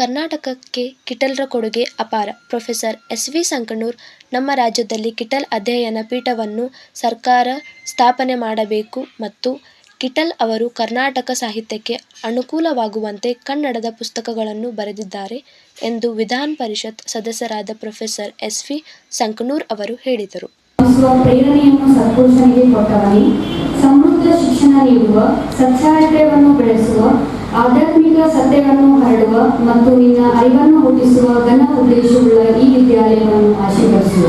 ಕರ್ನಾಟಕಕ್ಕೆ ಕಿಟಲ್ರ ಕೊಡುಗೆ ಅಪಾರ. ಪ್ರೊಫೆಸರ್ ಎಸ್ ವಿ ಸಂಕನೂರ್, ನಮ್ಮ ರಾಜ್ಯದಲ್ಲಿ ಕಿಟಲ್ ಅಧ್ಯಯನ ಪೀಠವನ್ನು ಸರ್ಕಾರ ಸ್ಥಾಪನೆ ಮಾಡಬೇಕು ಮತ್ತು ಕಿಟಲ್ ಅವರು ಕರ್ನಾಟಕ ಸಾಹಿತ್ಯಕ್ಕೆ ಅನುಕೂಲವಾಗುವಂತೆ ಕನ್ನಡದ ಪುಸ್ತಕಗಳನ್ನು ಬರೆದಿದ್ದಾರೆ ಎಂದು ವಿಧಾನ ಪರಿಷತ್ ಸದಸ್ಯರಾದ ಪ್ರೊಫೆಸರ್ ಎಸ್ ವಿ ಸಂಕನೂರ್ ಅವರು ಹೇಳಿದರು. ಪ್ರೇರಣೆಯನ್ನು ಸತ್ಪುರುಷನಿಗೆ ಕೊಟ್ಟವನೇ. ಸಮೃದ್ಧ ಶಿಕ್ಷಣ ನೀಡುವ ಸಚ್ಚಾರಿತ್ರ್ಯವನ್ನು ಬೆಳೆಸುವ, ಆಧ್ಯಾತ್ಮಿಕ ಸತ್ಯವನ್ನು ಹರಡುವ ಮತ್ತು ನಿನ್ನ ಅರಿವನ್ನು ಹುಟ್ಟಿಸುವ ಘನ ಉದ್ದೇಶವುಳ್ಳ ಈ ವಿದ್ಯಾಲಯವನ್ನು ಆಶೀರ್ವದಿಸುವ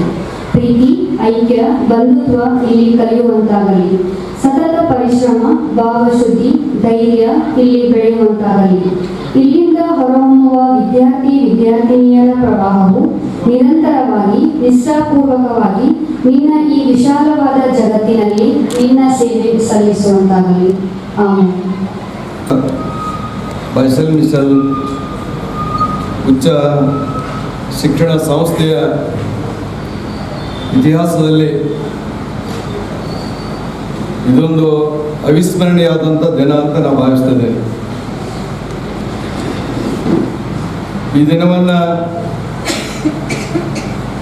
ಪ್ರೀತಿ, ಐಕ್ಯ, ಬಂಧುತ್ವ ಇಲ್ಲಿ ಕಲಿಯುವಂತಾಗಲಿ. ಸತತ ಪರಿಶ್ರಮ, ಭಾವಶುದ್ಧಿ, ಧೈರ್ಯ ಇಲ್ಲಿ ಬೆಳೆಯುವಂತಾಗಲಿ. ಇಲ್ಲಿಂದ ಹೊರಹೊಮ್ಮುವ ವಿದ್ಯಾರ್ಥಿ, ವಿದ್ಯಾರ್ಥಿನಿಯರ ಪ್ರವಾಹವು ನಿರಂತರವಾಗಿ, ನಿಷ್ಠಾಪೂರ್ವಕವಾಗಿ ನಿನ್ನ ಈ ವಿಶಾಲವಾದ ಜಗತ್ತಿನಲ್ಲಿ ನಿನ್ನ ಸೇವೆ ಸಲ್ಲಿಸುವಂತಾಗಲಿ. ಬೈಸಲ್ ಮಿಸಲ್ ಉಚ್ಚ ಶಿಕ್ಷಣ ಸಂಸ್ಥೆಯ ಇತಿಹಾಸದಲ್ಲಿ ಇದೊಂದು ಅವಿಸ್ಮರಣೀಯವಾದಂಥ ದಿನ ಅಂತ ನಾವು ಭಾವಿಸ್ತೇನೆ ಈ ದಿನವನ್ನು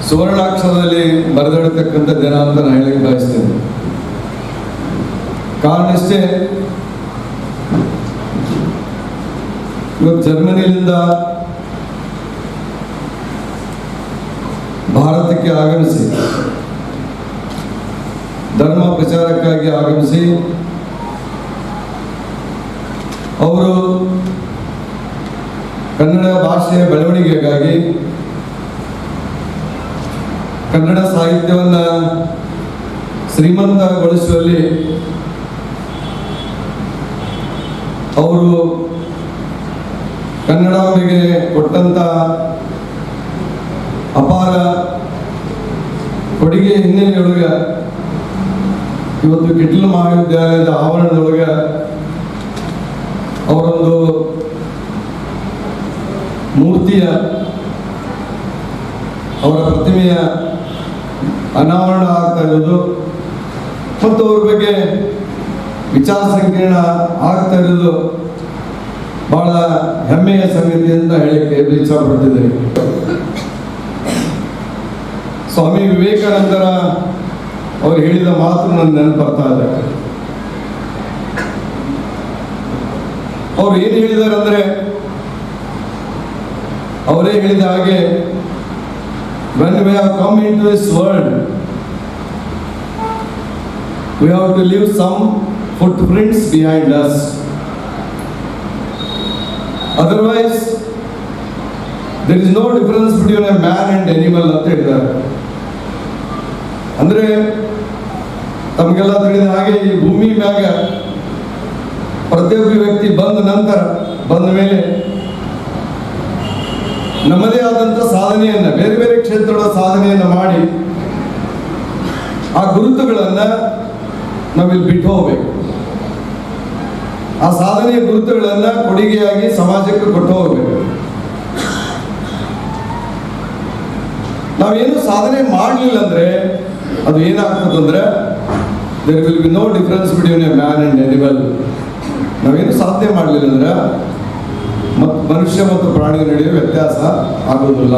ಸುವರ್ಣಾಕ್ಷರದಲ್ಲಿ ಬರೆದಿಡತಕ್ಕಂಥ ದಿನ ಅಂತ ನಾನು ಹೇಳಕ್ಕೆ ಬಯಸ್ತೇನೆ. ಕಾರಣ ಇಷ್ಟೇ ಇವತ್ತು ಜರ್ಮನಿಯಿಂದ ಭಾರತಕ್ಕೆ ಆಗಮಿಸಿ, ಧರ್ಮ ಪ್ರಚಾರಕ್ಕಾಗಿ ಆಗಮಿಸಿ, ಅವರು ಕನ್ನಡ ಭಾಷೆಯ ಬೆಳವಣಿಗೆಗಾಗಿ ಕನ್ನಡ ಸಾಹಿತ್ಯವನ್ನು ಶ್ರೀಮಂತಗೊಳಿಸುವಲ್ಲಿ ಅವರು ಕನ್ನಡಾಂಬೆಗೆ ಕೊಟ್ಟಂತ ಅಪಾರ ಕೊಡುಗೆ ಹಿನ್ನೆಲೆಯೊಳಗೆ ಇವತ್ತು ಕಿಟ್ಲ ಮಹಾವಿದ್ಯಾಲಯದ ಆವರಣದೊಳಗೆ ಅವರೊಂದು ಮೂರ್ತಿಯ ಅವರ ಪ್ರತಿಮೆಯ ಅನಾವರಣ ಆಗ್ತಾ ಇರೋದು. ಮತ್ತು ಅವ್ರ ಬಗ್ಗೆ ವಿಚಾರ ಸಂಕಿರಣ ಆಗ್ತಾ ಇರೋದು. ಬಹಳ ಹೆಮ್ಮೆಯ ಸಂಗತಿ ಅಂತ ಹೇಳಿಕ್ಕೆ ಇಚ್ಛಪಡ್ತಿದ್ದೇನೆ. ಸ್ವಾಮಿ ವಿವೇಕಾನಂದರ ಅವ್ರು ಹೇಳಿದ ಮಾತು ನನ್ನ ನೆನಪರ್ತಾ ಇದೆ. ಅವ್ರು ಏನು ಹೇಳಿದಾರೆ ಅಂದ್ರೆ ಅವರೇ ಹೇಳಿದ ಹಾಗೆ have come into this world we have to leave some footprints behind us otherwise there is no difference between a man and animal ಅಂತ ಹೇಳಿದ್ದಾರೆ ಅಂದ್ರೆ, ತಮಗೆಲ್ಲ ತಿಳಿದ ಹಾಗೆ ಈ ಭೂಮಿ ಮ್ಯಾಗ ಪ್ರತಿಯೊಬ್ಬ ವ್ಯಕ್ತಿ ಬಂದ ನಂತರ, ಬಂದ ಮೇಲೆ ನಮ್ಮದೇ ಆದಂಥ ಸಾಧನೆಯನ್ನ, ಬೇರೆ ಬೇರೆ ಕ್ಷೇತ್ರದ ಸಾಧನೆಯನ್ನ ಮಾಡಿ ಆ ಗುರುತುಗಳನ್ನ ನಾವಿಲ್ಲಿ ಬಿಟ್ಟು ಹೋಗ್ಬೇಕು. ಆ ಸಾಧನೆಯ ಗುರುತುಗಳನ್ನ ಕೊಡುಗೆಯಾಗಿ ಸಮಾಜಕ್ಕೆ ಕೊಟ್ಟು ಹೋಗ್ಬೇಕು. ನಾವೇನು ಸಾಧನೆ ಮಾಡಲಿಲ್ಲ ಅಂದ್ರೆ ಅದು ಏನಾಗ್ತದಂದ್ರೆ there will be no difference between a man and animal ನಾವೇನು ಸಾಧನೆ ಮಾಡಲಿಲ್ಲ ಅಂದ್ರೆ ಮತ್ತು ಮನುಷ್ಯ ಮತ್ತು ಪ್ರಾಣಿ ನಡುವೆ ವ್ಯತ್ಯಾಸ ಆಗೋದಿಲ್ಲ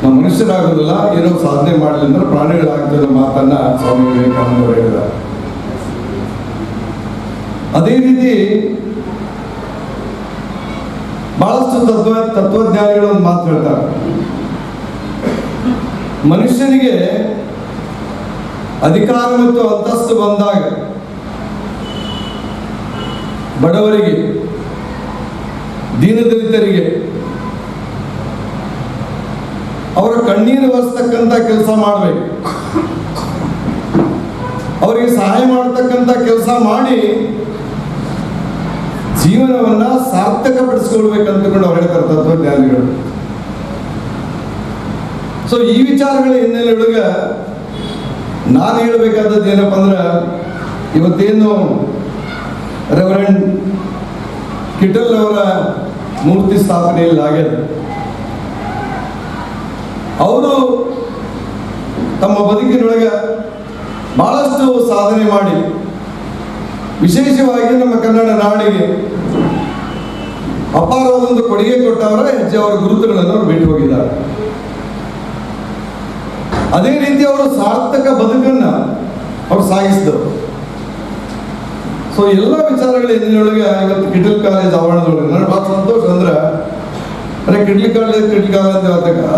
ನಾವು ಮನುಷ್ಯರಾಗೋದಿಲ್ಲ ಏನೋ ಸಾಧನೆ ಮಾಡಲಿ ಅಂದ್ರೆ ಪ್ರಾಣಿಗಳಾಗ್ತದೆ ಮಾತನ್ನ ಸ್ವಾಮಿ ವಿವೇಕಾನಂದ ಹೇಳಿದ್ದಾರೆ. ಅದೇ ರೀತಿ ಬಹಳಷ್ಟು ತತ್ವ ತತ್ವಜ್ಞಾನಿಗಳು ಒಂದು ಮಾತು ಹೇಳ್ತಾರೆ. ಮನುಷ್ಯನಿಗೆ ಅಧಿಕಾರ ಮತ್ತು ಅಂತಸ್ತು ಬಂದಾಗ ಬಡವರಿಗೆ ದೀನದಲಿತರಿಗೆ ಅವರ ಕಣ್ಣೀರು ಒರೆಸ್ತಕ್ಕಂಥ ಕೆಲಸ ಮಾಡಬೇಕು. ಅವರಿಗೆ ಸಹಾಯ ಮಾಡತಕ್ಕಂಥ ಕೆಲಸ ಮಾಡಿ ಜೀವನವನ್ನ ಸಾರ್ಥಕ ಪಡಿಸ್ಕೊಳ್ಬೇಕಂತಕೊಂಡು ಅವ್ರು ಹೇಳ್ತಾರೆ ತತ್ವಜ್ಞಾನಿಗಳು. ಸೊ ಈ ವಿಚಾರಗಳ ಒಳಗ ನಾನು ಹೇಳಬೇಕಾದದ್ದು ಏನಪ್ಪ ಅಂದ್ರೆ, ಇವತ್ತೇನು ರೆವರೆಂಡ್ ಕಿಟಲ್ ಅವರ ಮೂರ್ತಿ ಸ್ಥಾಪನೆಯಲ್ಲಿ ಆಗ್ಯದ. ಅವರು ತಮ್ಮ ಬದುಕಿನೊಳಗೆ ಬಹಳಷ್ಟು ಸಾಧನೆ ಮಾಡಿ, ವಿಶೇಷವಾಗಿ ನಮ್ಮ ಕನ್ನಡ ನಾಡಿಗೆ ಅಪಾರವಾದೊಂದು ಕೊಡುಗೆ ಕೊಟ್ಟವರ ಹೆಜ್ಜೆ ಅವರ ಗುರುತುಗಳನ್ನು ಅವರು ಬಿಟ್ಟು ಹೋಗಿದ್ದಾರೆ. ಅದೇ ರೀತಿ ಅವರು ಸಾರ್ಥಕ ಬದುಕನ್ನ ಅವರು ಸಾಗಿಸಿದವರು. ಸೊ ಎಲ್ಲ ವಿಚಾರಗಳ ಇದರೊಳಗೆ ಇವತ್ತು ಕಿಟಲ್ ಕಾಲೇಜ್ ಆವರಣದೊಳಗೆ. ನನಗೆ ಬಹಳ ಸಂತೋಷ ಅಂದ್ರೆ ಅರೆ ಕಿಡ್ಲಿ ಕಾಲೇಜ್ ಕಿಡ್ಲಿ ಕಾಲೇಜ್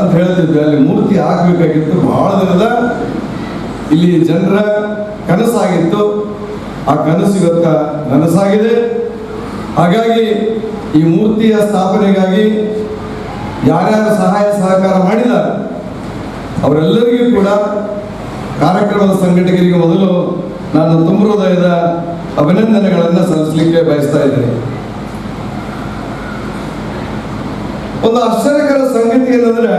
ಅಂತ ಹೇಳ್ತಿದ್ವಿ ಅಲ್ಲಿ ಮೂರ್ತಿ ಹಾಕ್ಬೇಕಾಗಿತ್ತು. ಬಹಳ ದಿನದ ಇಲ್ಲಿ ಜನರ ಕನಸಾಗಿತ್ತು. ಆ ಕನಸು ಇವತ್ತ ನನಸಾಗಿದೆ. ಹಾಗಾಗಿ ಈ ಮೂರ್ತಿಯ ಸ್ಥಾಪನೆಗಾಗಿ ಯಾರ್ಯಾರು ಸಹಾಯ, ಸಹಕಾರ ಮಾಡಿದ್ದಾರೆ, ಅವರೆಲ್ಲರಿಗೂ ಕೂಡ ಕಾರ್ಯಕ್ರಮದ ಸಂಘಟಕರಿಗೆ ಮೊದಲು ನಾನು ತುಂಬ ಹೃದಯದ ಅಭಿನಂದನೆಗಳನ್ನು ಸಲ್ಲಿಸಲಿಕ್ಕೆ ಬಯಸ್ತಾ ಇದ್ದೀನಿ. ಒಂದು ಆಶ್ಚರ್ಯಕರ ಸಂಗತಿ ಏನಂದ್ರೆ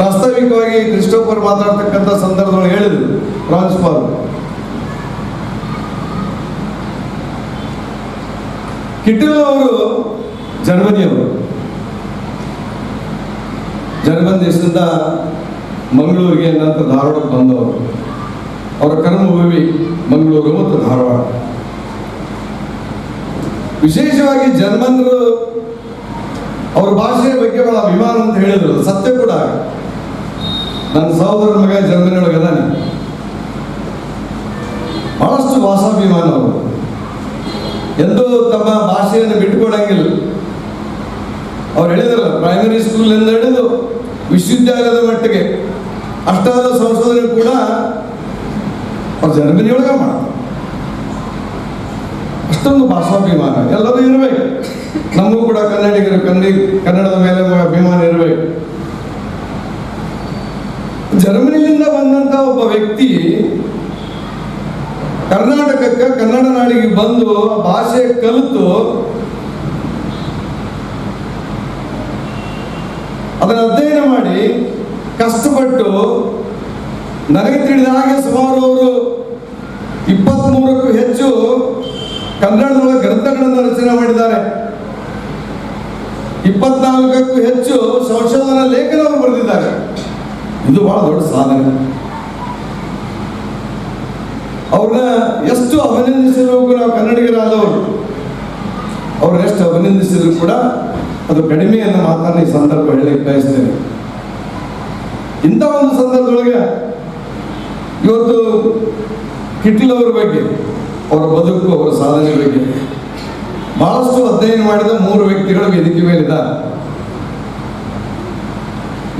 ವಾಸ್ತವಿಕವಾಗಿ ಕ್ರಿಸ್ಟೋಫರ್ ಮಾತಾಡ್ತಕ್ಕಂಥ ಸಂದರ್ಭದಲ್ಲಿ ಹೇಳಿದ್ರು ಪ್ರಾನ್ಸ್ಪಾಲ್ ಕಿಟಲ್ ಅವರು ಜರ್ಮನಿಯವರು. ಜರ್ಮನ್ ದೇಶದಿಂದ ಮಂಗಳೂರಿಗೆ ನಂತರ ಧಾರವಾಡಕ್ಕೆ ಬಂದವರು. ಅವರ ಕರ್ಮಭೂಮಿ ಮಂಗಳೂರು ಮತ್ತು ಧಾರವಾಡ. ವಿಶೇಷವಾಗಿ ಜರ್ಮನ್ರು ಅವ್ರ ಭಾಷೆಯ ಬಗ್ಗೆ ಬಹಳ ಅಭಿಮಾನ ಅಂತ ಹೇಳಿದ್ರು. ಸತ್ಯ ಕೂಡ ನನ್ನ ಸಹೋದರ ಮಗ ಜರ್ಮನಿ ಒಳಗೆ ಅದಾನೆ ಬಹಳಷ್ಟು ಭಾಷಾಭಿಮಾನ ಅವರು. ಎಂದೂ ತಮ್ಮ ಭಾಷೆಯನ್ನು ಬಿಟ್ಟುಕೊಡಂಗಿಲ್ಲ. ಅವ್ರು ಹೇಳಿದ್ರಲ್ಲ ಪ್ರೈಮರಿ ಸ್ಕೂಲಿಂದ ಹಿಡಿದು ವಿಶ್ವವಿದ್ಯಾಲಯದ ಮಟ್ಟಿಗೆ ಅಷ್ಟಾದ ಸಂಶೋಧನೆ ಕೂಡ ಅವ್ರು ಒಳಗೆ ಮಾಡ್ತಾರೆ ಅಷ್ಟೊಂದು ಭಾಷಾಭಿಮಾನ, ಎಲ್ಲರೂ ಇರಬೇಕು. ನಮಗೂ ಕೂಡ ಕನ್ನಡಿಗರು, ಕನ್ನಡಿ, ಕನ್ನಡದ ಮೇಲೆ ಅಭಿಮಾನ ಇರಬೇಕು. ಜರ್ಮನಿಯಿಂದ ಬಂದಂತ ಒಬ್ಬ ವ್ಯಕ್ತಿ ಕರ್ನಾಟಕಕ್ಕೆ ಕನ್ನಡ ನಾಡಿಗೆ ಬಂದು ಆ ಭಾಷೆ ಕಲಿತು ಅದನ್ನ ಅಧ್ಯಯನ ಮಾಡಿ ಕಷ್ಟಪಟ್ಟು ನನಗೆ ತಿಳಿದ ಹಾಗೆ ಸುಮಾರು ಅವರು ಇಪ್ಪತ್ತ್ಮೂರಕ್ಕೂ ಹೆಚ್ಚು ಕನ್ನಡದೊಳಗೆ ಗ್ರಂಥಗಳನ್ನು ರಚನೆ ಮಾಡಿದ್ದಾರೆ. ಇಪ್ಪತ್ನಾಲ್ಕಕ್ಕೂ ಹೆಚ್ಚು ಸಂಶೋಧನಾ ಲೇಖನವನ್ನು ಬರೆದಿದ್ದಾರೆ. ಇದು ಬಹಳ ದೊಡ್ಡ ಸಾಧನೆ. ಅವ್ರನ್ನ ಎಷ್ಟು ಅಭಿನಂದಿಸಬೇಕು ನಾವು ಕನ್ನಡಿಗರಾದವರು ಅವ್ರನ್ನ ಎಷ್ಟು ಅಭಿನಂದಿಸಿದ್ರು ಕೂಡ ಅದು ಕಡಿಮೆ ಅನ್ನೋ ಮಾತನ್ನ ಈ ಸಂದರ್ಭ ಹೇಳಲಿಕ್ಕೆ ಬಯಸ್ತೇನೆ. ಇಂಥ ಒಂದು ಸಂದರ್ಭದೊಳಗೆ ಇವತ್ತು ಕಿಟ್ಲ್ ಅವ್ರ ಬಗ್ಗೆ, ಅವರ ಬದುಕು, ಅವರ ಸಾಧನೆ ಬಗ್ಗೆ. ಬಹಳಷ್ಟು ಅಧ್ಯಯನ ಮಾಡಿದ ಮೂರು ವ್ಯಕ್ತಿಗಳು ವೇದಿಕೆ ಮೇಲಿದ್ದಾರೆ.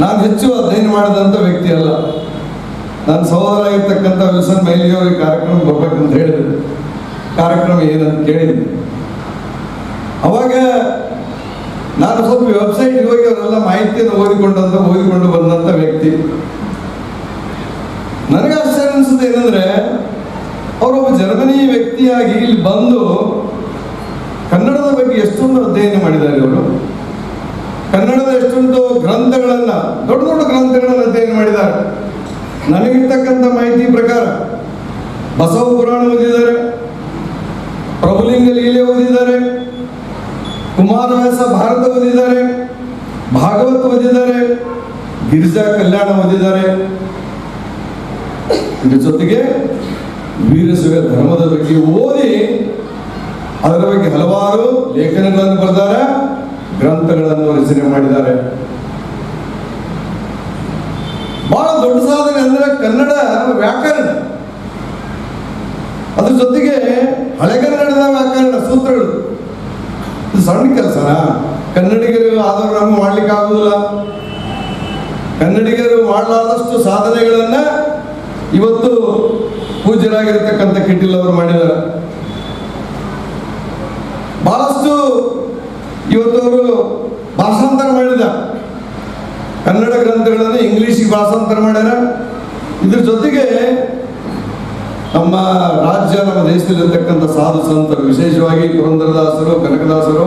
ನಾನು ಹೆಚ್ಚು ಅಧ್ಯಯನ ಮಾಡಿದಂಥ ವ್ಯಕ್ತಿ ಅಲ್ಲ. ನನ್ನ ಸಹೋದರ ಆಗಿರ್ತಕ್ಕಂಥ ವಿಲ್ಸನ್ ಮೈಲಿ ಈ ಕಾರ್ಯಕ್ರಮ ಬರ್ಬೇಕಂತ ಹೇಳಿದ್ರು ಕಾರ್ಯಕ್ರಮ ಏನಂತ ಕೇಳಿದ್ವಿ ಅವಾಗ ನಾನು ಸ್ವಲ್ಪ ವೆಬ್ಸೈಟ್ ಹೋಗಿ ಅವರೆಲ್ಲ ಮಾಹಿತಿಯನ್ನು ಓದಿಕೊಂಡಂತ, ಓದಿಕೊಂಡು ಬಂದಂಥ ವ್ಯಕ್ತಿ. ನನಗೆ ಆಶ್ಚರ್ಯ ಅನಿಸುತ್ತೆ ಏನಂದ್ರೆ ಅವರೊಬ್ಬ ಜರ್ಮನಿ ವ್ಯಕ್ತಿಯಾಗಿ ಇಲ್ಲಿ ಬಂದು ಕನ್ನಡದ ಬಗ್ಗೆ ಎಷ್ಟೊಂದು ಅಧ್ಯಯನ ಮಾಡಿದ್ದಾರೆ ಅವರು ಕನ್ನಡದ ಎಷ್ಟೊಂದು ಗ್ರಂಥಗಳನ್ನ, ದೊಡ್ಡ ದೊಡ್ಡ ಗ್ರಂಥಗಳನ್ನು ಅಧ್ಯಯನ ಮಾಡಿದ್ದಾರೆ. ನನಗಿರ್ತಕ್ಕಂಥ ಮಾಹಿತಿ ಪ್ರಕಾರ ಬಸವ ಪುರಾಣ ಓದಿದ್ದಾರೆ, ಪ್ರಭುಲಿಂಗ ಲೀಲೆ ಓದಿದ್ದಾರೆ, ಕುಮಾರವ್ಯಾಸ ಭಾರತ ಓದಿದ್ದಾರೆ, ಭಾಗವತ್ ಓದಿದ್ದಾರೆ, ಗಿರಿಜಾ ಕಲ್ಯಾಣ ಓದಿದ್ದಾರೆ. ಇದ್ರ ಜೊತೆಗೆ ವೀರಶೈವ ಧರ್ಮದ ಬಗ್ಗೆ ಓದಿ ಅದರ ಬಗ್ಗೆ ಹಲವಾರು ಲೇಖನಗಳನ್ನು ಬರೆದಾರೆ, ಗ್ರಂಥಗಳನ್ನು ರಚನೆ ಮಾಡಿದ್ದಾರೆ. ಬಹಳ ದೊಡ್ಡ ಸಾಧನೆ ಅಂದ್ರೆ ಕನ್ನಡ ವ್ಯಾಕರಣ. ಅದ್ರ ಜೊತೆಗೆ ಹಳೆಗನ್ನಡದ ವ್ಯಾಕರಣ ಸೂತ್ರಗಳು. ಸಣ್ಣ ಕೆಲಸನ. ಕನ್ನಡಿಗರು ಆದವರು ನಮ್ಗೆ ಮಾಡ್ಲಿಕ್ಕೆ ಆಗುದಿಲ್ಲ ಕನ್ನಡಿಗರು ಮಾಡಲಾದಷ್ಟು ಸಾಧನೆಗಳನ್ನ ಇವತ್ತು ಪೂಜ್ಯರಾಗಿರ್ತಕ್ಕಂಥ ಕಿಟ್ಟಿಲ್ ಅವರು ಮಾಡಿದ್ದಾರೆ ಬಹಳಷ್ಟು ಇವತ್ತವರು ಭಾಷಾಂತರ ಮಾಡಿದ. ಕನ್ನಡ ಗ್ರಂಥಗಳನ್ನು ಇಂಗ್ಲಿಷಿಗೆ ಭಾಷಾಂತರ ಮಾಡ್ಯಾರ. ಇದ್ರ ಜೊತೆಗೆ ನಮ್ಮ ರಾಜ್ಯ, ನಮ್ಮ ದೇಶದಲ್ಲಿರ್ತಕ್ಕಂಥ ಸಾಧು ಸಂತರು, ವಿಶೇಷವಾಗಿ ಪುರಂದರದಾಸರು, ಕನಕದಾಸರು,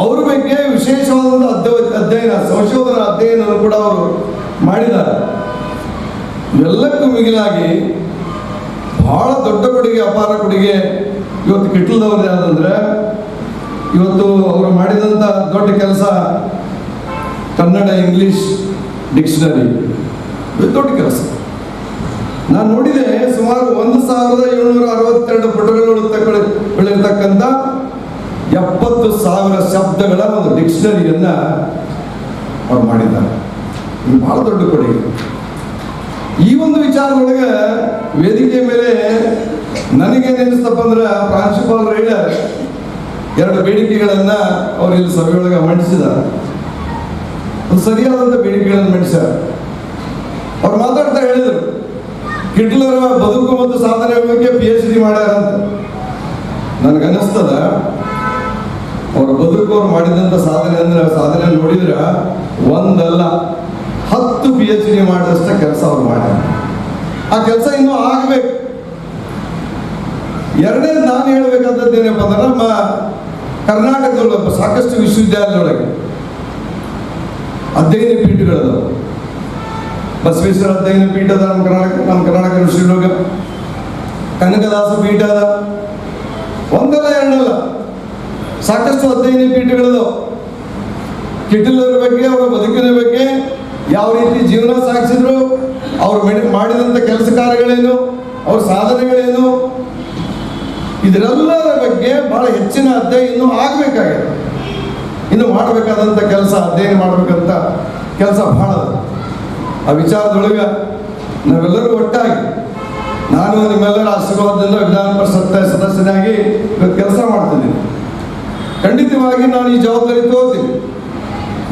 ಅವ್ರ ಬಗ್ಗೆ ವಿಶೇಷವಾದಂಥ ಅಧ್ಯ ಅಧ್ಯಯನ, ಸಂಶೋಧನಾ ಅಧ್ಯಯನವನ್ನು ಕೂಡ ಅವರು ಮಾಡಿದ್ದಾರೆ. ಎಲ್ಲಕ್ಕೂ ಮಿಗಿಲಾಗಿ ಬಹಳ ದೊಡ್ಡ ಕೊಡುಗೆ, ಅಪಾರ ಕೊಡುಗೆ ಇವತ್ತು ಕಿಟ್ಲದವ್ರದ್ದು ಯಾವುದಂದ್ರೆ ಇವತ್ತು ಅವರು ಮಾಡಿದಂಥ ದೊಡ್ಡ ಕೆಲಸ ಕನ್ನಡ ಇಂಗ್ಲಿಷ್ ಡಿಕ್ಷನರಿ. ದೊಡ್ಡ ಕೆಲಸ. ನಾನು ನೋಡಿದೆ ಸುಮಾರು ಒಂದು ಸಾವಿರದ ಏಳ್ನೂರ ಅರವತ್ತೆರಡು ಪುಟಗಳು ಬೆಳಿರ್ತಕ್ಕಂಥ ಎಪ್ಪತ್ತು ಸಾವಿರ ಶಬ್ದಗಳ ಒಂದು ಡಿಕ್ಷನರಿಯನ್ನ ಅವ್ರು ಮಾಡಿದ್ದಾರೆ. ಇದು ಬಹಳ ದೊಡ್ಡ ಕೊಡುಗೆ. ಈ ಒಂದು ವಿಚಾರದೊಳಗೆ ವೇದಿಕೆ ಮೇಲೆ ನನಗೆ ಅನಿಸ್ತಪ್ಪ ಅಂದ್ರೆ ಪ್ರಾಂಶುಪಾಲ್ ರೈಡರ್ ಎರಡು ಬೇಡಿಕೆಗಳನ್ನ ಅವ್ರು ಇಲ್ಲಿ ಸಭೆಯೊಳಗೆ ಒಂದು ಸರಿಯಾದಂಥ ಬೇಡಿಕೆಗಳನ್ನು ಮಂಡಿಸ್ಯಾರ. ಅವ್ರು ಮಾತಾಡ್ತಾ ಹೇಳಿದರು, ಹಿಟ್ಲರ್ ಬದುಕು ಮತ್ತು ಸಾಧನೆ ಬಗ್ಗೆ ಪಿ ಎಚ್ ಡಿ ಮಾಡ್ಯಾರ ಅಂತ. ನನಗನ್ನಿಸ್ತದ ಅವ್ರ ಬದುಕು ಅವ್ರು ಮಾಡಿದಂಥ ಸಾಧನೆ ಅಂದ್ರೆ ಸಾಧನೆ ನೋಡಿದ್ರೆ ಒಂದಲ್ಲ. ಪಿ ಎಚ್ ಡಿ ಮಾಡಿದಷ್ಟ ಕೆಲಸ ಅವ್ರು ಮಾಡ್ಯಾರ ಆ ಕೆಲಸ ಇನ್ನೂ ಆಗ್ಬೇಕು. ಎರಡನೇ ನಾನು ಹೇಳ್ಬೇಕಾದದ್ದು ಏನಪ್ಪ ಅಂದ್ರೆ ನಮ್ಮ ಕರ್ನಾಟಕದೊಳಗೆ ಸಾಕಷ್ಟು ವಿಶ್ವವಿದ್ಯಾಲಯದೊಳಗೆ ಅಧ್ಯಯನ ಪೀಠಗಳದ ಬಸವೇಶ್ವರ ಅಧ್ಯಯನ ಪೀಠ ಅದ ನಮ್ಮ ಕರ್ನಾಟಕ ನಮ್ಮ ಕರ್ನಾಟಕ ವಿಶ್ವವಿದ್ಯಾಲಯ ಕನಕದಾಸ ಪೀಠ ಅದ. ಒಂದಲ್ಲ ಎರಡಲ್ಲ, ಸಾಕಷ್ಟು ಅಧ್ಯಯನ ಪೀಠಗಳದು ಕಿಟಲರ ಬಗ್ಗೆ, ಅವರ ಬದುಕಿನ ಬಗ್ಗೆ ಯಾವ ರೀತಿ ಜೀವನ ಸಾಗಿಸಿದ್ರು? ಅವರು ಮಾಡಿದಂಥ ಕೆಲಸ ಕಾರ್ಯಗಳೇನು? ಅವ್ರ ಸಾಧನೆಗಳೇನು? ಇದರೆಲ್ಲದರ ಬಗ್ಗೆ ಬಹಳ ಹೆಚ್ಚಿನ ಅಧ್ಯಯನ ಇನ್ನೂ ಆಗಬೇಕಾಗಿದೆ. ಇನ್ನು ಮಾಡಬೇಕಾದಂಥ ಕೆಲಸ, ಅಧ್ಯಯನ ಮಾಡಬೇಕಂತ ಕೆಲಸ ಬಹಳ ಅದ. ಆ ವಿಚಾರದೊಳಗೆ ನಾವೆಲ್ಲರೂ ಒಟ್ಟಾಗಿ, ನಾನು ನಿಮ್ಮೆಲ್ಲರ ಆಶೀರ್ವಾದದಿಂದ ವಿಧಾನ ಪರಿಷತ್ ಸದಸ್ಯನಾಗಿ ಕೆಲಸ ಮಾಡ್ತಿದ್ದೀನಿ. ಖಂಡಿತವಾಗಿ ನಾನು ಈ ಜವಾಬ್ದಾರಿ ತಗೋತೀನಿ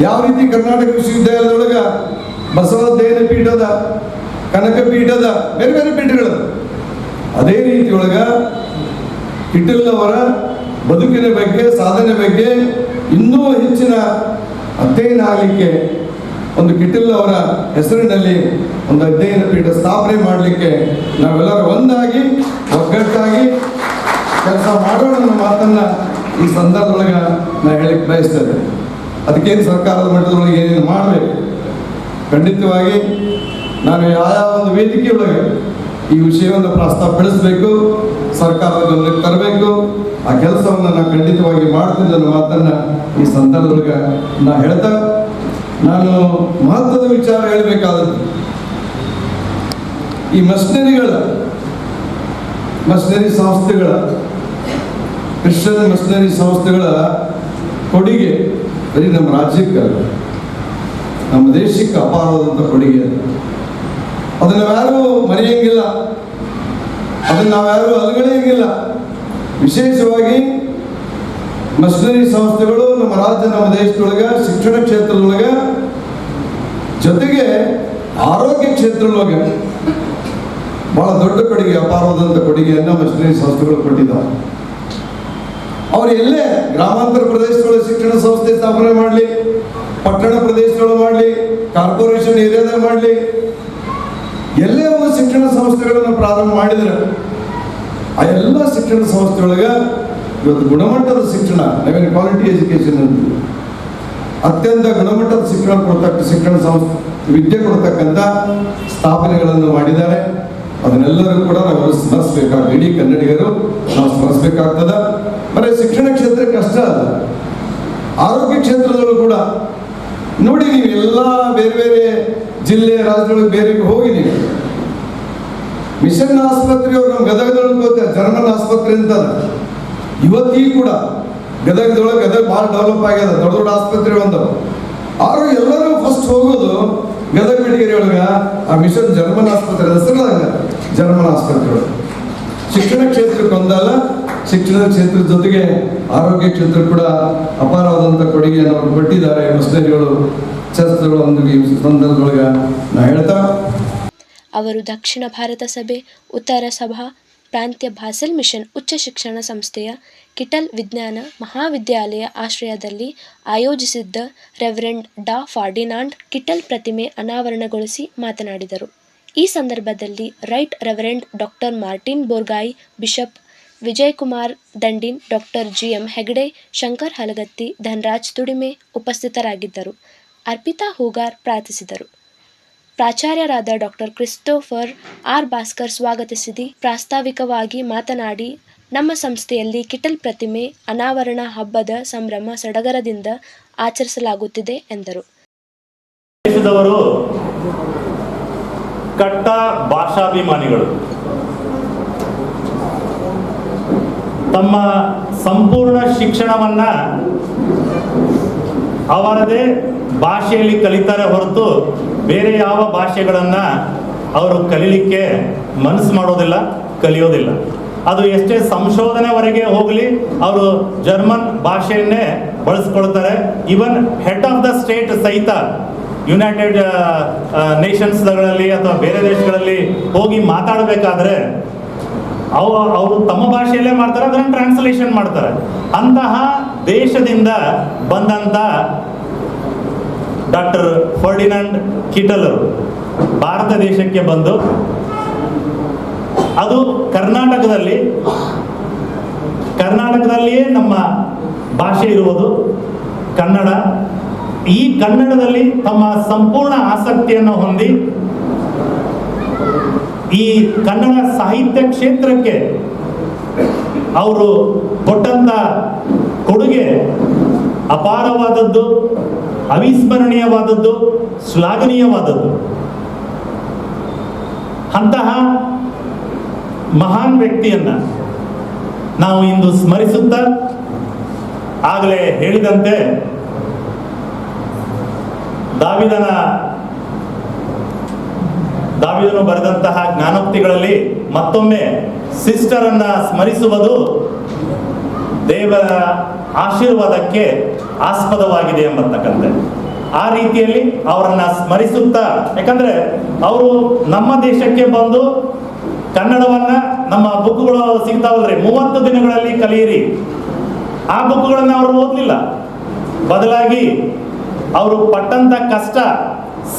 ಯಾವ ರೀತಿ ಕರ್ನಾಟಕ ವಿಶ್ವವಿದ್ಯಾಲಯದೊಳಗೆ ಬಸವ ಅಧ್ಯಯನ ಪೀಠದ ಕನಕ ಪೀಠದ ಬೇರೆ ಬೇರೆ ಪೀಠಗಳು ಅದೇ ರೀತಿಯೊಳಗ ಅವರ ಬದುಕಿನ ಬಗ್ಗೆ, ಸಾಧನೆ ಬಗ್ಗೆ ಇನ್ನೂ ಹೆಚ್ಚಿನ ಅಧ್ಯಯನ ಆಗಲಿಕ್ಕೆ, ಒಂದು ಕಿಟಿಲ್ ಅವರ ಹೆಸರಿನಲ್ಲಿ ಒಂದು ಅಧ್ಯಯನ ಪೀಠ ಸ್ಥಾಪನೆ ಮಾಡಲಿಕ್ಕೆ ನಾವೆಲ್ಲರೂ ಒಂದಾಗಿ, ಒಗ್ಗಟ್ಟಾಗಿ ಕೆಲಸ ಮಾಡೋಣ ಅನ್ನೋ ಮಾತನ್ನ ಈ ಸಂದರ್ಭದೊಳಗೆ ನಾ ಹೇಳಿ ಬಯಸ್ತೇನೆ. ಅದಕ್ಕೇನು ಸರ್ಕಾರದ ಮಟ್ಟದೊಳಗೆ ಏನೇನು ಮಾಡಬೇಕು? ಖಂಡಿತವಾಗಿ ನಾನು ಯಾವ ಒಂದು ವೇದಿಕೆಯೊಳಗೆ ಈ ವಿಷಯವನ್ನು ಪ್ರಸ್ತಾಪಡಿಸಬೇಕು ಸರ್ಕಾರದ ಗಮನಕ್ಕೆ ತರಬೇಕು, ಆ ಕೆಲಸವನ್ನು ನಾನು ಖಂಡಿತವಾಗಿ ಮಾಡ್ತೀನಿ ಅನ್ನೋ ಮಾತನ್ನು ಈ ಸಂದರ್ಭದೊಳಗೆ ನಾ ಹೇಳ್ತಾ, ನಾನು ಮಹತ್ವದ ವಿಚಾರ ಹೇಳಬೇಕಾದದ್ದು, ಈ ಮಷನರಿಗಳ ಮಷನರಿ ಸಂಸ್ಥೆಗಳ, ಕ್ರಿಶ್ಚಿಯನ್ ಮಷಿನರಿ ಸಂಸ್ಥೆಗಳ ಕೊಡುಗೆ ಬರೀ ನಮ್ಮ ರಾಜ್ಯಕ್ಕೆ ನಮ್ಮ ದೇಶಕ್ಕೆ ಅಪಾರವಾದಂಥ ಕೊಡುಗೆ. ಅದು. ಅದನ್ನ ನಾವ್ಯಾರು ಮರೆಯಂಗಿಲ್ಲ. ಅದನ್ನ ನಾವ್ಯಾರು ಅಲ್ಗಳೆಯಂಗಿಲ್ಲ ವಿಶೇಷವಾಗಿ ಮಿಷನರಿ ಸಂಸ್ಥೆಗಳು ನಮ್ಮ ರಾಜ್ಯ, ನಮ್ಮ ದೇಶದೊಳಗೆ, ಶಿಕ್ಷಣ ಕ್ಷೇತ್ರದೊಳಗೆ, ಜೊತೆಗೆ ಆರೋಗ್ಯ ಕ್ಷೇತ್ರದೊಳಗೆ ಬಹಳ ದೊಡ್ಡ ಕೊಡುಗೆ ಅಪಾರವಾದಂಥ ಕೊಡುಗೆಯನ್ನು ಮಿಷನರಿ ಸಂಸ್ಥೆಗಳು ಕೊಟ್ಟಿದ್ದಾವೆ. ಅವ್ರು ಎಲ್ಲೇ ಗ್ರಾಮಾಂತರ ಪ್ರದೇಶದೊಳಗೆ ಶಿಕ್ಷಣ ಸಂಸ್ಥೆ ಸ್ಥಾಪನೆ ಮಾಡಲಿ, ಪಟ್ಟಣ ಪ್ರದೇಶದೊಳಗೆ ಮಾಡಲಿ, ಕಾರ್ಪೊರೇಷನ್ ಏರಿಯಾದಲ್ಲಿ ಮಾಡಲಿ, ಎಲ್ಲೇ ಒಂದು ಶಿಕ್ಷಣ ಸಂಸ್ಥೆಗಳನ್ನು ಪ್ರಾರಂಭ ಮಾಡಿದ್ರೆ, ಆ ಎಲ್ಲ ಶಿಕ್ಷಣ ಸಂಸ್ಥೆಯೊಳಗೆ ಇವತ್ತು ಗುಣಮಟ್ಟದ ಶಿಕ್ಷಣ ನಾವೇನು ಕ್ವಾಲಿಟಿ ಎಜುಕೇಶನ್ ಅಂತ. ಅತ್ಯಂತ ಗುಣಮಟ್ಟದ ಶಿಕ್ಷಣ ಕೊಡ್ತಕ್ಕ, ಶಿಕ್ಷಣ ಸಂಸ್ಥೆ, ವಿದ್ಯೆ ಕೊಡ್ತಕ್ಕಂಥ ಸ್ಥಾಪನೆಗಳನ್ನು ಮಾಡಿದ್ದಾರೆ. ಅದನ್ನೆಲ್ಲರೂ ಕೂಡ ನಾವು ಸ್ಮರಿಸಬೇಕಾಗ್ತದೆ ಇಡೀ ಕನ್ನಡಿಗರು ನಾವು ಸ್ಮರಿಸಬೇಕಾಗ್ತದ. ಬರೀ ಶಿಕ್ಷಣ ಕ್ಷೇತ್ರಕ್ಕೆ ಕಷ್ಟ ಅಲ್ಲ ಆರೋಗ್ಯ ಕ್ಷೇತ್ರದಲ್ಲೂ ಕೂಡ. ನೋಡಿ ನೀವು ಎಲ್ಲ ಬೇರೆ ಬೇರೆ ಜಿಲ್ಲೆ ರಾಜ್ಯಗಳಿಗೆ ಬೇರೆ ಹೋಗಿ ನೀವು. ಮಿಷನ್ ಆಸ್ಪತ್ರೆಯವರು ನಮ್ಮ ಗದಗದೊಳಗೆ ಗೊತ್ತ, ಜರ್ಮನ್ ಆಸ್ಪತ್ರೆ ಅಂತ. ಇವತ್ತಿಗೂ ಕೂಡ ಗದಗದೊಳಗೆ ಗದಗ ಭಾಳ ಡೆವಲಪ್ ಆಗ್ಯದ, ದೊಡ್ಡ ದೊಡ್ಡ ಆಸ್ಪತ್ರೆ ಒಂದು ಆರು ಎಲ್ಲರೂ ಫಸ್ಟ್ ಹೋಗೋದು ಗದಗ ಮೆಡಿಕೇರಿ ಒಳಗ, ಆ ಮಿಷನ್ ಜರ್ಮನ್ ಆಸ್ಪತ್ರೆ ಹೆಸರು ಜರ್ಮನ್ ಆಸ್ಪತ್ರೆ ಒಳಗೆ. ಶಿಕ್ಷಣ ಕ್ಷೇತ್ರಕ್ಕೆ ಒಂದಲ್ಲ ಶಿಕ್ಷಣ ಕ್ಷೇತ್ರದ ಜೊತೆಗೆ ಆರೋಗ್ಯ ಕ್ಷೇತ್ರ ಕೂಡ ಅಪಾರವಾದಂಥ ಕೊಡುಗೆಯನ್ನು ಅವರು ಕೊಟ್ಟಿದ್ದಾರೆ. ಮಿಷನರಿಗಳು ಶಾಸ್ತ್ರಗಳು, ಒಂದು ಸಂದರ್ಭದೊಳಗೆ ನಾ ಹೇಳ್ತಾ. ಅವರು ದಕ್ಷಿಣ ಭಾರತ ಸಭೆ, ಉತ್ತರ ಸಭಾ, ಪ್ರಾಂತ್ಯ ಭಾಸಲ್ ಮಿಷನ್ ಉಚ್ಚ ಶಿಕ್ಷಣ ಸಂಸ್ಥೆಯ ಕಿಟಲ್ ವಿಜ್ಞಾನ ಮಹಾವಿದ್ಯಾಲಯ ಆಶ್ರಯದಲ್ಲಿ ಆಯೋಜಿಸಿದ್ದ ರೆವರೆಂಡ್ ಡಾ ಫಾರ್ಡಿನಾಂಡ್ ಕಿಟಲ್ ಪ್ರತಿಮೆ ಅನಾವರಣಗೊಳಿಸಿ ಮಾತನಾಡಿದರು. ಈ ಸಂದರ್ಭದಲ್ಲಿ right reverend doctor Martin Borgai, bishop Vijayakumar Dandin, doctor GM Hegde, Shankar Halagatti, Dhanraj Tudime ಉಪಸ್ಥಿತರಾಗಿದ್ದರು. Arpita Hoogar ಪ್ರಾರ್ಥಿಸಿದರು. ಪ್ರಾಚಾರ್ಯರಾದ ಡಾಕ್ಟರ್ ಕ್ರಿಸ್ಟೋಫರ್ ಆರ್ ಭಾಸ್ಕರ್ ಸ್ವಾಗತಿಸಿದಿ. ಪ್ರಾಸ್ತಾವಿಕವಾಗಿ ಮಾತನಾಡಿ, ನಮ್ಮ ಸಂಸ್ಥೆಯಲ್ಲಿ ಕಿಟಲ್ ಪ್ರತಿಮೆ, ಅನಾವರಣ ಹಬ್ಬದ ಸಂಭ್ರಮ ಸಡಗರದಿಂದ ಆಚರಿಸಲಾಗುತ್ತಿದೆ ಎಂದರು. ಕಟ್ಟ ಭಾಷಾಭಿಮಾನಿಗಳು. ತಮ್ಮ ಸಂಪೂರ್ಣ ಶಿಕ್ಷಣವನ್ನ ಅವರದೇ ಭಾಷೆಯಲ್ಲಿ ಕಲಿತಾರೆ ಹೊರತು ಬೇರೆ ಯಾವ ಭಾಷೆಗಳನ್ನ ಅವರು ಕಲೀಲಿಕ್ಕೆ ಮನಸ್ಸು ಮಾಡೋದಿಲ್ಲ, ಕಲಿಯೋದಿಲ್ಲ. ಅದು ಎಷ್ಟೇ ಸಂಶೋಧನೆವರೆಗೆ ಹೋಗಲಿ, ಅವರು ಜರ್ಮನ್ ಭಾಷೆಯನ್ನೇ ಬಳಸ್ಕೊಳ್ತಾರೆ. Even head of the state ಸಹಿತ ಯುನೈಟೆಡ್ ನೇಷನ್ಸ್ಗಳಲ್ಲಿ ಅಥವಾ ಬೇರೆ ದೇಶಗಳಲ್ಲಿ ಹೋಗಿ ಮಾತಾಡಬೇಕಾದ್ರೆ ಅವ ಅವರು ತಮ್ಮ ಭಾಷೆಯಲ್ಲೇ ಮಾಡ್ತಾರೆ ಅದನ್ನು ಟ್ರಾನ್ಸ್ಲೇಷನ್ ಮಾಡ್ತಾರೆ. ಅಂತಹ ದೇಶದಿಂದ ಬಂದಂತ ಡಾಕ್ಟರ್ ಫರ್ಡಿನಾಂಡ್ ಕಿಟಲ್ ಭಾರತ ದೇಶಕ್ಕೆ ಬಂದು, ಅದು ಕರ್ನಾಟಕದಲ್ಲಿ, ಕರ್ನಾಟಕದಲ್ಲಿಯೇ ನಮ್ಮ ಭಾಷೆ ಇರುವುದು, ಕನ್ನಡ. ಈ ಕನ್ನಡದಲ್ಲಿ ತಮ್ಮ ಸಂಪೂರ್ಣ ಆಸಕ್ತಿಯನ್ನು ಹೊಂದಿ ಈ ಕನ್ನಡ ಸಾಹಿತ್ಯ ಕ್ಷೇತ್ರಕ್ಕೆ ಅವರು ಕೊಟ್ಟಂತ ಕೊಡುಗೆ ಅಪಾರವಾದದ್ದು, ಅವಿಸ್ಮರಣೀಯವಾದದ್ದು, ಶ್ಲಾಘನೀಯವಾದದ್ದು. ಅಂತಹ ಮಹಾನ್ ವ್ಯಕ್ತಿಯನ್ನ ನಾವು ಇಂದು ಸ್ಮರಿಸುತ್ತಾ ಆಗಲೇ ಹೇಳಿದಂತೆ ದಾವಿದನ ದಾವಿದನು ಬರೆದಂತಹ ಜ್ಞಾನೋಕ್ತಿಗಳಲ್ಲಿ ಮತ್ತೊಮ್ಮೆ ಸಿಸ್ಟರ್ ಸ್ಮರಿಸುವುದು ದೇವರ ಆಶೀರ್ವಾದಕ್ಕೆ ಆಸ್ಪದವಾಗಿದೆ ಎಂಬತಕ್ಕಂಥ ಆ ರೀತಿಯಲ್ಲಿ ಅವರನ್ನ ಸ್ಮರಿಸುತ್ತಾ, ಯಾಕಂದ್ರೆ ಅವರು ನಮ್ಮ ದೇಶಕ್ಕೆ ಬಂದು ಕನ್ನಡವನ್ನ, ನಮ್ಮ ಬುಕ್ಗಳು ಸಿಗ್ತಾವಲ್ರಿ, ಮೂವತ್ತು ದಿನಗಳಲ್ಲಿ ಕಲಿಯಿರಿ. ಆ ಬುಕ್ಗಳನ್ನ ಅವರು ಓದಲಿಲ್ಲ. ಬದಲಾಗಿ ಅವರು ಪಟ್ಟಂತ ಕಷ್ಟ,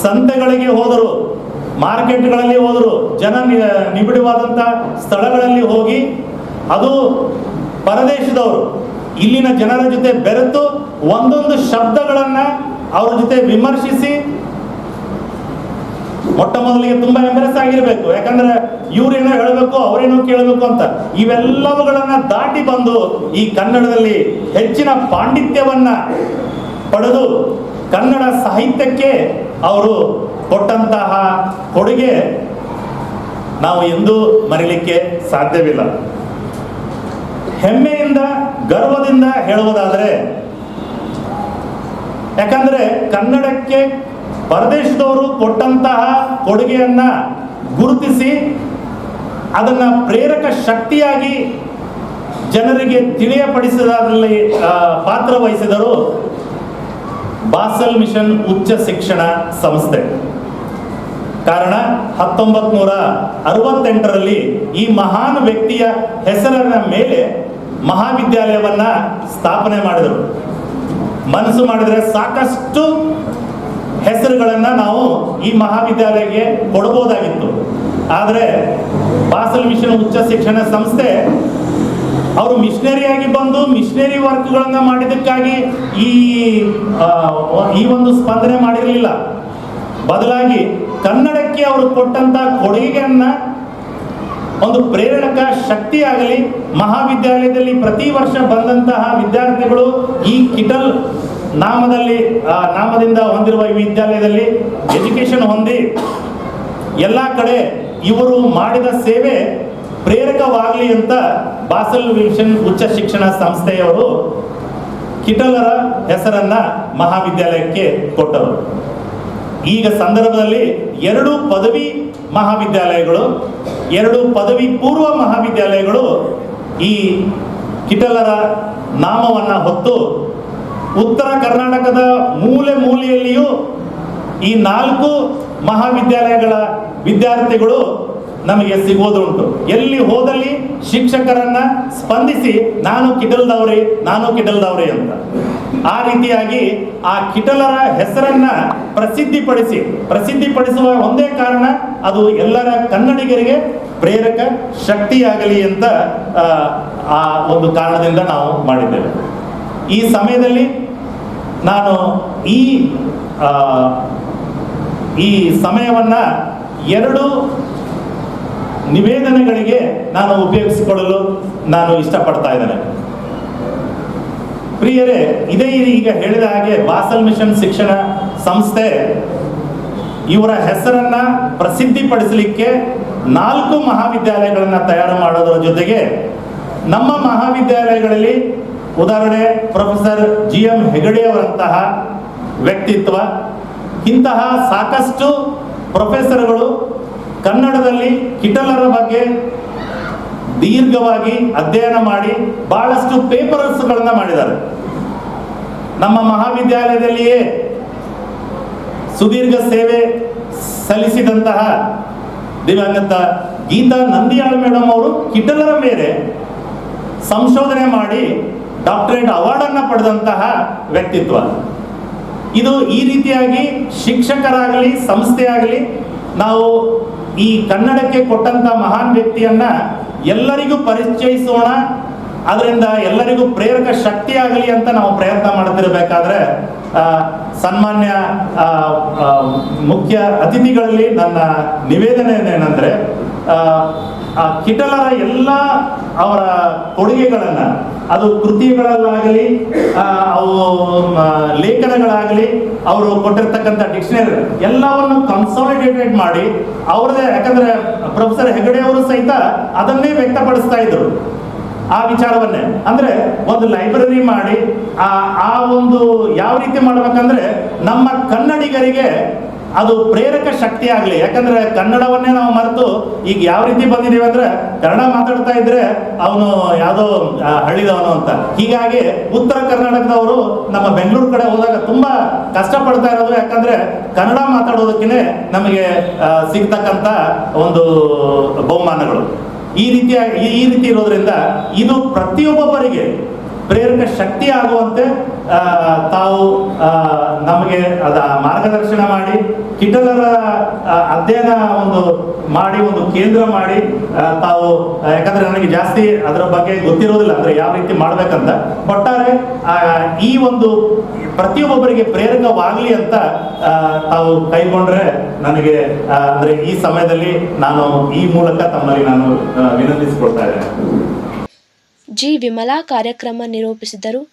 ಸಂತೆಗಳಿಗೆ ಹೋದರು. ಮಾರ್ಕೆಟ್ಗಳಲ್ಲಿ ಹೋದರು ಜನ ನಿಬಿಡವಾದಂಥ ಸ್ಥಳಗಳಲ್ಲಿ ಹೋಗಿ ಅದು ಪರದೇಶದವರು, ಇಲ್ಲಿನ ಜನರ ಜೊತೆ ಬೆರೆತು ಒಂದೊಂದು ಶಬ್ದಗಳನ್ನು ಅವರ ಜೊತೆ ವಿಮರ್ಶಿಸಿ ಮೊಟ್ಟ ಮೊದಲಿಗೆ ತುಂಬಾ ಎಂಬರಸ್ ಆಗಿರಬೇಕು. ಯಾಕಂದ್ರೆ ಇವ್ರೇನೋ ಹೇಳಬೇಕು, ಅವರೇನೋ ಕೇಳಬೇಕು ಅಂತ. ಇವೆಲ್ಲವುಗಳನ್ನ ದಾಟಿ ಬಂದು ಈ ಕನ್ನಡದಲ್ಲಿ ಹೆಚ್ಚಿನ ಪಾಂಡಿತ್ಯವನ್ನ ಪಡೆದು ಕನ್ನಡ ಸಾಹಿತ್ಯಕ್ಕೆ ಅವರು ಕೊಟ್ಟಂತಹ ಕೊಡುಗೆ ನಾವು ಎಂದೂ ಮರಿಲಿಕ್ಕೆ ಸಾಧ್ಯವಿಲ್ಲ. ಹೆಮ್ಮೆಯಿಂದ, ಗರ್ವದಿಂದ ಹೇಳುವುದಾದರೆ, ಯಾಕಂದ್ರೆ ಕನ್ನಡಕ್ಕೆ ಪರದೇಶದವರು ಕೊಟ್ಟಂತಹ ಕೊಡುಗೆಯನ್ನ ಗುರುತಿಸಿ ಅದನ್ನ ಪ್ರೇರಕ ಶಕ್ತಿಯಾಗಿ ಜನರಿಗೆ ತಿಳಿಯಪಡಿಸದಲ್ಲಿ ಪಾತ್ರ ವಹಿಸಿದರು ಬಾಸಲ್ ಮಿಷನ್ ಉಚ್ಚ ಶಿಕ್ಷಣ ಸಂಸ್ಥೆ. ಕಾರಣ ಹತ್ತೊಂಬತ್ ನೂರ ಅರವತ್ತೆಂಟರಲ್ಲಿ ಈ ಮಹಾನ್ ವ್ಯಕ್ತಿಯ ಹೆಸರಿನ ಮೇಲೆ ಮಹಾವಿದ್ಯಾಲಯವನ್ನ ಸ್ಥಾಪನೆ ಮಾಡಿದರು. ಮನಸ್ಸು ಮಾಡಿದರೆ ಸಾಕಷ್ಟು ಹೆಸರುಗಳನ್ನ ನಾವು ಈ ಮಹಾವಿದ್ಯಾಲಯಕ್ಕೆ ಕೊಡಬಹುದಾಗಿತ್ತು ಆದರೆ ಬಾಸಲ್ ಮಿಷನ್ ಉಚ್ಚ ಶಿಕ್ಷಣ ಸಂಸ್ಥೆ ಅವರು ಮಿಷನರಿಯಾಗಿ ಬಂದು ಮಿಷನರಿ ವರ್ಕ್ಗಳನ್ನ ಮಾಡಿದ್ದಕ್ಕಾಗಿ ಈ ಈ ಒಂದು ಸ್ಪಂದನೆ ಮಾಡಿರಲಿಲ್ಲ. ಬದಲಾಗಿ ಕನ್ನಡಕ್ಕೆ ಅವರು ಕೊಟ್ಟಂತ ಕೊಡುಗೆಯನ್ನ ಒಂದು ಪ್ರೇರಣಕ ಶಕ್ತಿಯಾಗಲಿ ಮಹಾವಿದ್ಯಾಲಯದಲ್ಲಿ ಪ್ರತಿ ವರ್ಷ ಬಂದಂತಹ ವಿದ್ಯಾರ್ಥಿಗಳು ಈ ಕಿಟಲ್ ನಾಮದಲ್ಲಿ ನಾಮದಿಂದ ಹೊಂದಿರುವ ಈ ವಿದ್ಯಾಲಯದಲ್ಲಿ ಎಜುಕೇಶನ್ ಹೊಂದಿ ಎಲ್ಲ ಕಡೆ ಇವರು ಮಾಡಿದ ಸೇವೆ ಪ್ರೇರಕವಾಗಲಿ ಅಂತ ಬಾಸಲ್ ವಿಷನ್ ಉಚ್ಚ ಶಿಕ್ಷಣ ಸಂಸ್ಥೆಯವರು ಕಿಟಲರ ಹೆಸರನ್ನ ಮಹಾವಿದ್ಯಾಲಯಕ್ಕೆ ಕೊಟ್ಟರು. ಈಗ ಸಂದರ್ಭದಲ್ಲಿ ಎರಡು ಪದವಿ ಮಹಾವಿದ್ಯಾಲಯಗಳು, ಎರಡು ಪದವಿ ಪೂರ್ವ ಮಹಾವಿದ್ಯಾಲಯಗಳು ಈ ಕಿಟಲರ ನಾಮವನ್ನ ಹೊತ್ತು ಉತ್ತರ ಕರ್ನಾಟಕದ ಮೂಲೆ ಮೂಲೆಯಲ್ಲಿಯೂ ಈ ನಾಲ್ಕು ಮಹಾವಿದ್ಯಾಲಯಗಳ ವಿದ್ಯಾರ್ಥಿಗಳು ನಮಗೆ ಸಿಗೋದುಂಟು. ಎಲ್ಲಿ ಹೋದಲ್ಲಿ ಶಿಕ್ಷಕರನ್ನ ಸ್ಪಂದಿಸಿ ನಾನು ಕಿಟಲ್ದವ್ರಿ ನಾನು ಕಿಟಲ್ದವ್ರಿ ಅಂತ. ಆ ರೀತಿಯಾಗಿ ಆ ಕಿಟಲರ ಹೆಸರನ್ನ ಪ್ರಸಿದ್ಧಿಪಡಿಸಿ ಪ್ರಸಿದ್ಧಿಪಡಿಸುವ ಒಂದೇ ಕಾರಣ ಅದು ಎಲ್ಲರ ಕನ್ನಡಿಗರಿಗೆ ಪ್ರೇರಕ ಶಕ್ತಿಯಾಗಲಿ ಅಂತ ಆ, ಒಂದು ಕಾರಣದಿಂದ ನಾವು ಮಾಡಿದ್ದೇವೆ. ಈ ಸಮಯದಲ್ಲಿ ನಾನು ಈ ಈ ಸಮಯವನ್ನ ಎರಡು ನಿವೇದನೆಗಳಿಗೆ ನಾನು ಉಪಯೋಗಿಸಿಕೊಳ್ಳಲು ನಾನು ಇಷ್ಟಪಡ್ತಾ ಇದ್ದೇನೆ. ಪ್ರಿಯರೇ, ಇದೇ ಈಗ ಹೇಳಿದ ಹಾಗೆ ಬಾಸಲ್ ಮಿಷನ್ ಶಿಕ್ಷಣ ಸಂಸ್ಥೆ ಇವರ ಹೆಸರನ್ನ ಪ್ರಸಿದ್ಧಿಪಡಿಸಲಿಕ್ಕೆ ನಾಲ್ಕು ಮಹಾವಿದ್ಯಾಲಯಗಳನ್ನು ತಯಾರು ಮಾಡೋದರ ಜೊತೆಗೆ ನಮ್ಮ ಮಹಾವಿದ್ಯಾಲಯಗಳಲ್ಲಿ ಉದಾಹರಣೆ ಪ್ರೊಫೆಸರ್ ಜಿ ಎಂ ಹೆಗಡೆ ಅವರಂತಹ ವ್ಯಕ್ತಿತ್ವ, ಇಂತಹ ಸಾಕಷ್ಟು ಪ್ರೊಫೆಸರ್ಗಳು ಕನ್ನಡದಲ್ಲಿ ಕಿಟಲರ ಬಗ್ಗೆ ದೀರ್ಘವಾಗಿ ಅಧ್ಯಯನ ಮಾಡಿ ಬಹಳಷ್ಟು ಪೇಪರ್ಸ್ಗಳನ್ನ ಮಾಡಿದ್ದಾರೆ. ನಮ್ಮ ಮಹಾವಿದ್ಯಾಲಯದಲ್ಲಿಯೇ ಸುದೀರ್ಘ ಸೇವೆ ಸಲ್ಲಿಸಿದಂತಹ ದಿವಂಗತ ಗೀತಾ ನಂದಿಯಾಳ್ ಮೇಡಮ್ ಅವರು ಕಿಟಲರ ಮೇಲೆ ಸಂಶೋಧನೆ ಮಾಡಿ ಡಾಕ್ಟರೇಟ್ ಅವಾರ್ಡ್ ಅನ್ನ ಪಡೆದಂತಹ ವ್ಯಕ್ತಿತ್ವ. ಇದು ಈ ರೀತಿಯಾಗಿ ಶಿಕ್ಷಕರಾಗಲಿ, ಸಂಸ್ಥೆಯಾಗಲಿ ನಾವು ಈ ಕನ್ನಡಕ್ಕೆ ಕೊಟ್ಟಂತ ಮಹಾನ್ ವ್ಯಕ್ತಿಯನ್ನ ಎಲ್ಲರಿಗೂ ಪರಿಚಯಿಸೋಣ. ಅದರಿಂದ ಎಲ್ಲರಿಗೂ ಪ್ರೇರಕ ಶಕ್ತಿ ಆಗಲಿ ಅಂತ ನಾವು ಪ್ರಯತ್ನ ಮಾಡ್ತಿರ್ಬೇಕಾದ್ರೆ ಸನ್ಮಾನ್ಯ ಮುಖ್ಯ ಅತಿಥಿಗಳಲ್ಲಿ ನನ್ನ ನಿವೇದನೆ ಏನಂದ್ರೆ ಕಿಟಲರ ಎಲ್ಲ ಅವರ ಕೊಡುಗೆಗಳನ್ನ ಅದು ಕೃತಿಗಳಲ್ಲಾಗಲಿ ಅವು ಲೇಖನಗಳಾಗಲಿ, ಅವರು ಕೊಟ್ಟಿರ್ತಕ್ಕಂಥ ಡಿಕ್ಷನರಿ ಎಲ್ಲವನ್ನು ಕನ್ಸಾಲಿಡೇಟೆಡ್ ಮಾಡಿ ಅವ್ರದೇ, ಯಾಕಂದ್ರೆ ಪ್ರೊಫೆಸರ್ ಹೆಗಡೆ ಅವರು ಸಹಿತ ಅದನ್ನೇ ವ್ಯಕ್ತಪಡಿಸ್ತಾ ಇದ್ರು ಆ ವಿಚಾರವನ್ನೇ. ಅಂದ್ರೆ ಒಂದು ಲೈಬ್ರರಿ ಮಾಡಿ ಆ ಒಂದು ಯಾವ ರೀತಿ ಮಾಡ್ಬೇಕಂದ್ರೆ ನಮ್ಮ ಕನ್ನಡಿಗರಿಗೆ ಅದು ಪ್ರೇರಕ ಶಕ್ತಿ ಆಗಲಿ ಯಾಕಂದ್ರೆ ಕನ್ನಡವನ್ನೇ ನಾವು ಮರೆತು ಈಗ ಯಾವ ರೀತಿ ಬಂದಿದ್ದೀವಿ ಅಂದ್ರೆ ಕನ್ನಡ ಮಾತಾಡ್ತಾ ಇದ್ರೆ ಅವನು ಯಾವುದೋ ಹಳ್ಳಿದವನು ಅಂತ. ಹೀಗಾಗಿ ಉತ್ತರ ಕರ್ನಾಟಕದವರು ನಮ್ಮ ಬೆಂಗಳೂರು ಕಡೆ ಹೋದಾಗ ತುಂಬಾ ಕಷ್ಟಪಡ್ತಾ ಇರೋದು. ಯಾಕಂದ್ರೆ ಕನ್ನಡ ಮಾತಾಡೋದಕ್ಕೆ ನಮಗೆ ಸಿಗ್ತಕ್ಕಂತ ಒಂದು ಬಹುಮಾನಗಳು. ಈ ರೀತಿಯ ಈ ರೀತಿ ಇರೋದ್ರಿಂದ ಇದು ಪ್ರತಿಯೊಬ್ಬೊಬ್ಬರಿಗೆ ಪ್ರೇರಕ ಶಕ್ತಿ ಆಗುವಂತೆ ತಾವು ನಮಗೆ ಅದ ಮಾರ್ಗದರ್ಶನ ಮಾಡಿ, ಕಿಟಲರ ಅಧ್ಯಯನ ಒಂದು ಮಾಡಿ, ಒಂದು ಕೇಂದ್ರ ಮಾಡಿ ತಾವು ಯಾಕಂದ್ರೆ ನನಗೆ ಜಾಸ್ತಿ ಅದರ ಬಗ್ಗೆ ಗೊತ್ತಿರೋದಿಲ್ಲ, ಅಂದ್ರೆ ಯಾವ ರೀತಿ ಮಾಡ್ಬೇಕಂತ. ಒಟ್ಟಾರೆ ಈ ಒಂದು ಪ್ರತಿಯೊಬ್ಬರಿಗೆ ಪ್ರೇರಕವಾಗಲಿ ಅಂತ ತಾವು ಕೈಗೊಂಡ್ರೆ ನನಗೆ ಅಂದ್ರೆ ಈ ಸಮಯದಲ್ಲಿ ನಾನು ಈ ಮೂಲಕ ತಮ್ಮಲ್ಲಿ ನಾನು ವಿನಂತಿಸಿಕೊಳ್ತಾ ಇದ್ದೇನೆ. ಜಿ. ವಿಮಲಾ ಕಾರ್ಯಕ್ರಮ ನಿರೂಪಿಸಿದರು.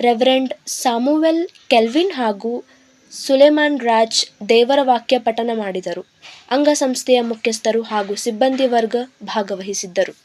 ರೆವರೆಂಡ್ ಸಾಮುವೆಲ್ ಕೆಲ್ವಿನ್ ಹಾಗೂ ಸುಲೇಮಾನ್ ರಾಜ್ ದೇವರ ವಾಕ್ಯ ಪಠನ ಮಾಡಿದರು. ಅಂಗಸಂಸ್ಥೆಯ ಮುಖ್ಯಸ್ಥರು ಹಾಗೂ ಸಿಬ್ಬಂದಿ ವರ್ಗ ಭಾಗವಹಿಸಿದ್ದರು.